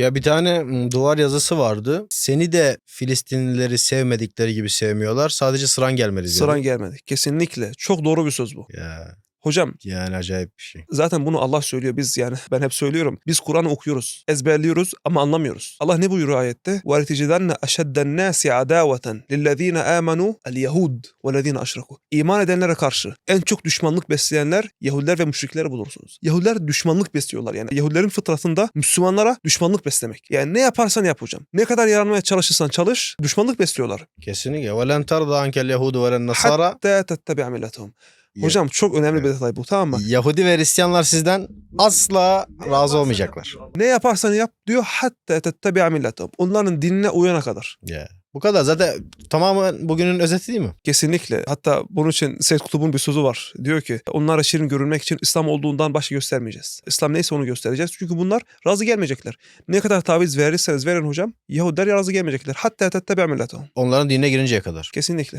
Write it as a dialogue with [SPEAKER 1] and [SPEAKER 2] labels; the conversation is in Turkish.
[SPEAKER 1] Ya bir tane duvar yazısı vardı. Seni de Filistinlileri sevmedikleri gibi sevmiyorlar. Sadece sıran gelmedi diyor.
[SPEAKER 2] Sıran gelmedi. Kesinlikle. Çok doğru bir söz bu.
[SPEAKER 1] Ya
[SPEAKER 2] Hocam
[SPEAKER 1] yani acayip bir şey.
[SPEAKER 2] zaten bunu Allah söylüyor. Biz yani ben hep söylüyorum. Biz Kur'an okuyoruz, ezberliyoruz ama anlamıyoruz. Allah ne buyuruyor ayette? وَلَتِجِدَنَّ أَشَدَّ النَّاسِ عَدَاوَةً لِلَّذ۪ينَ آمَنُوا الْيَهُودِ وَالَّذ۪ينَ أَشْرَكُوا İman edenlere karşı en çok düşmanlık besleyenler Yahudiler ve müşrikleri bulursunuz. Yahudiler düşmanlık besliyorlar. Yani Yahudilerin fıtratında Müslümanlara düşmanlık beslemek. Yani ne yaparsan yap hocam. Ne kadar yaranmaya çalışırsan çalış, düşmanlık besliyorlar.
[SPEAKER 1] Kesinlikle. وَلَنْ تَرْضَ عَنْكَ الْيَهُودُ وَلَا النَّصَارَى
[SPEAKER 2] Hatta tettebi' milletehum. Hocam çok önemli bir
[SPEAKER 1] Evet.
[SPEAKER 2] detay bu tamam mı?
[SPEAKER 1] Yahudi ve Hristiyanlar sizden asla razı olmayacaklar.
[SPEAKER 2] Ne yaparsan yap diyor hatta tettebi' milletehum. Onların dinine uyana kadar.
[SPEAKER 1] Ya. Bu kadar. Zaten tamamen bugünün özeti değil mi?
[SPEAKER 2] Kesinlikle. Hatta bunun için Seyyid Kutub'un bir sözü var. Diyor ki onlara şirin görünmek için İslam olduğundan başka göstermeyeceğiz. İslam neyse onu göstereceğiz. Çünkü bunlar razı gelmeyecekler. Ne kadar taviz verirseniz verin hocam Yahudiler razı gelmeyecekler. Hatta tettebi' milletehum.
[SPEAKER 1] Onların dinine girinceye kadar.
[SPEAKER 2] Kesinlikle.